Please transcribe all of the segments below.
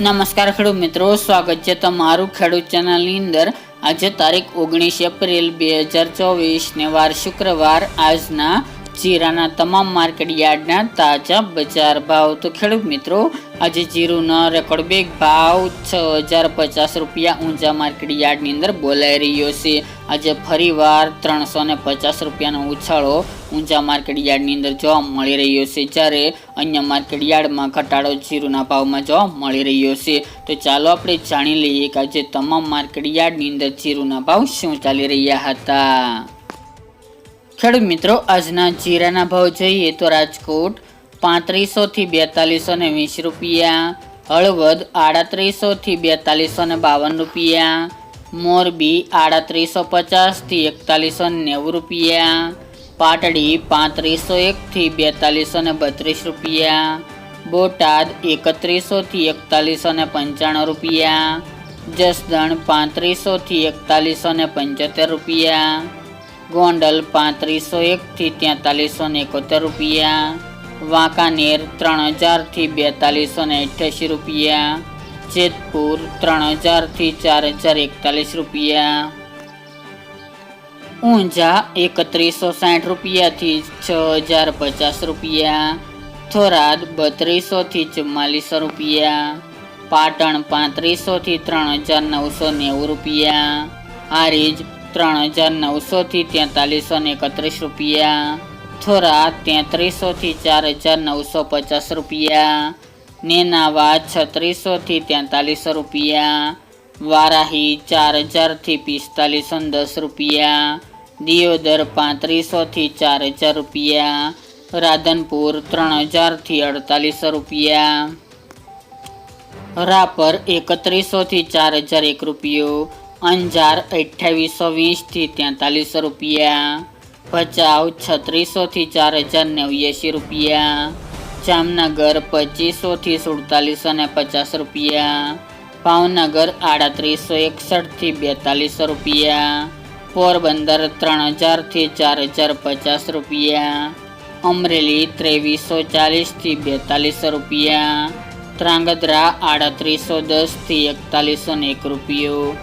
નમસ્કાર ખેડૂત મિત્રો, સ્વાગત છે તમારું ખેડૂત ચેનલની અંદર. આજે તારીખ ઓગણીસ એપ્રિલ બે હજાર ચોવીસ ને વાર શુક્રવાર. આજના જીરાના તમામ માર્કેટ યાર્ડના તાજા બજાર ભાવ. તો ખેડૂત મિત્રો આજે જીરુનો રેકોર્ડ બેગ ભાવ છ હજાર પચાસ રૂપિયા ઊંચા માર્કેટ યાર્ડની અંદર બોલાઈ રહ્યો છે. આજે ફરીવાર ત્રણસો ને પચાસ રૂપિયાનો ઉછાળો ઊંચા માર્કેટ યાર્ડની અંદર જોવા મળી રહ્યો છે. જ્યારે અન્ય માર્કેટ યાર્ડમાં ઘટાડો જીરુના ભાવમાં જોવા મળી રહ્યો છે. તો ચાલો આપણે જાણી લઈએ કે આજે તમામ માર્કેટ યાર્ડની અંદર જીરુના ભાવ શું ચાલી રહ્યા હતા. ખેડૂત મિત્રો, આજના જીરાના ભાવ જોઈએ તો રાજકોટ પાંત્રીસો થી બેતાલીસો ને વીસ રૂપિયા. હળવદ આડત્રીસો થી બેતાલીસો ને બાવન રૂપિયા. મોરબી આડત્રીસો પચાસથી એકતાલીસો નેવું રૂપિયા. પાટડી પાંત્રીસો એક થી બેતાલીસો ને બત્રીસ રૂપિયા. બોટાદ એકત્રીસો થી એકતાલીસો ને પંચાણું રૂપિયા. જસદણ પાંત્રીસો થી એકતાલીસો ને પંચોતેર રૂપિયા. ગોંડલ પાંત્રીસો એકથી તેતાલીસો ને એકોતેર રૂપિયા. વાંકાનેર ત્રણ હજારથી બેતાલીસો ને અઠ્યાસી રૂપિયા. જેતપુર ત્રણ હજારથી ચાર હજાર એકતાલીસ રૂપિયા. ઊંઝા એકત્રીસો સાઠ રૂપિયાથી છ હજાર પચાસ રૂપિયા. થોરાદ બત્રીસોથી ચુમ્માલીસો રૂપિયા. પાટણ પાંત્રીસોથી ત્રણ હજાર નવસો નેવું રૂપિયા. હારીજ ત્રણ હજાર નવસોથી તેતાલીસો ને એકત્રીસ રૂપિયા. થોરા તેત્રીસોથી ચાર હજાર નવસો પચાસ રૂપિયા નેનાવા છત્રીસોથી તેતાલીસો રૂપિયા વારાહી ચાર હજારથી પિસ્તાલીસો ને દસ રૂપિયા દિયોદર પાંત્રીસોથી ચાર હજાર રૂપિયા રાધનપુર ત્રણ હજારથી અડતાલીસો રૂપિયા રાપર એકત્રીસોથી ચાર હજાર એક રૂપિયો અંજાર અઠ્યાવીસો વીસથી તેતાલીસો રૂપિયા ભચાઉ છત્રીસોથી ચાર હજાર નેવ્યાસી રૂપિયા. જામનગર પચીસોથી સુડતાલીસો ને પચાસ રૂપિયા. ભાવનગર આડત્રીસો એકસઠથી બેતાલીસો રૂપિયા. પોરબંદર ત્રણ હજારથી ચાર હજાર પચાસ રૂપિયા. અમરેલી ત્રેવીસો ચાલીસથી બેતાલીસો રૂપિયા. ત્રાંગધ્રા આડત્રીસો દસથી એકતાલીસો ને એક રૂપિયો.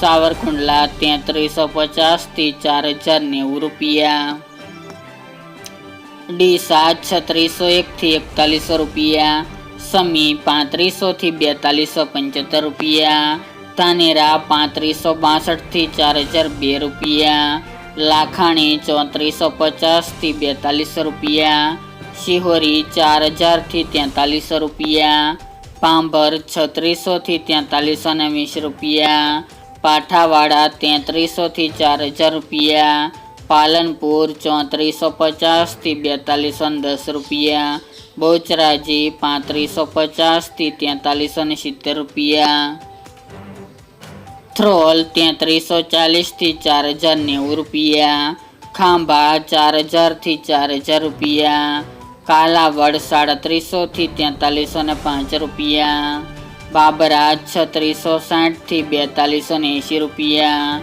સાવરકુંડલા તેત્રીસો પચાસથી ચાર હજાર નેવું રૂપિયા. ડીસા છત્રીસો એકથી એકતાલીસો રૂપિયા. સમી પાંત્રીસોથી બેતાલીસો પંચોતેર રૂપિયા. ધાનેરા પાંત્રીસો બાસઠથી ચાર હજાર બે રૂપિયા. લાખાણી ચોત્રીસો પચાસથી બેતાલીસો રૂપિયા. શિહોરી ચાર હજારથી તેતાલીસો રૂપિયા. પાંભર છત્રીસોથી તેતાલીસો ને વીસ રૂપિયા. પાઠાવાડા તેત્રીસોથી ચાર હજાર રૂપિયા, પાલનપુર ચોત્રીસો પચાસથી બેતાલીસો દસ રૂપિયા, બહુચરાજી પાંત્રીસો પચાસથી તેતાલીસો ને સિત્તેર રૂપિયા, થ્રોલ તેત્રીસો ચાલીસથી ચાર હજાર નેવું રૂપિયા, ખાંભા ચાર હજારથી ચાર હજાર રૂપિયા, કાલાવડ સાડત્રીસોથી તેતાલીસો ને પાંચ રૂપિયા બાબરા છત્રીસો સાઠથી બેતાલીસો ને એંશી રૂપિયા.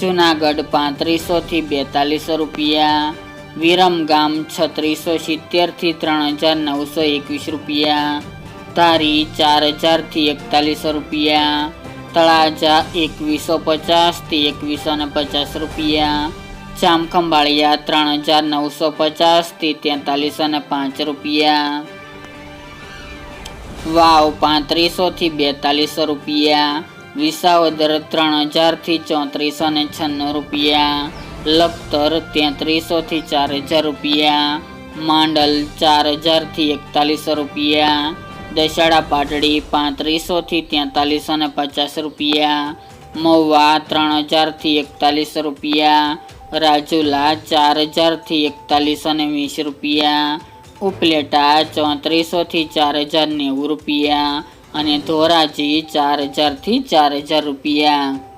જુનાગઢ પાંત્રીસોથી બેતાલીસો રૂપિયા. વિરમગામ છત્રીસો સિત્તેરથી ત્રણ હજાર નવસો એકવીસ રૂપિયા. ધારી ચાર હજારથી એકતાલીસો રૂપિયા. તળાજા એકવીસો પચાસથી એકવીસો ને પચાસ રૂપિયા. જામખંભાળિયા ત્રણ હજાર નવસો પચાસથી તેતાલીસો ને પાંચ રૂપિયા. વાવ પાંત્રીસોથી બેતાલીસો રૂપિયા, વિસાવદર ત્રણ હજારથી ચોત્રીસો ને છન્નું રૂપિયા, લખતર તેત્રીસોથી ચાર હજાર રૂપિયા, માંડલ ચાર હજારથી એકતાલીસો રૂપિયા દશાળા પાટડી પાંત્રીસોથી તેતાલીસો ને પચાસ રૂપિયા, મહુવા ત્રણ હજારથી એકતાલીસો રૂપિયા, રાજુલા ચાર હજારથી એકતાલીસો ને વીસ રૂપિયા ઉપલેટા ચોત્રીસોથી ચાર હજાર નેવું રૂપિયા અને ધોરાજી ચાર હજારથી ચાર હજાર રૂપિયા.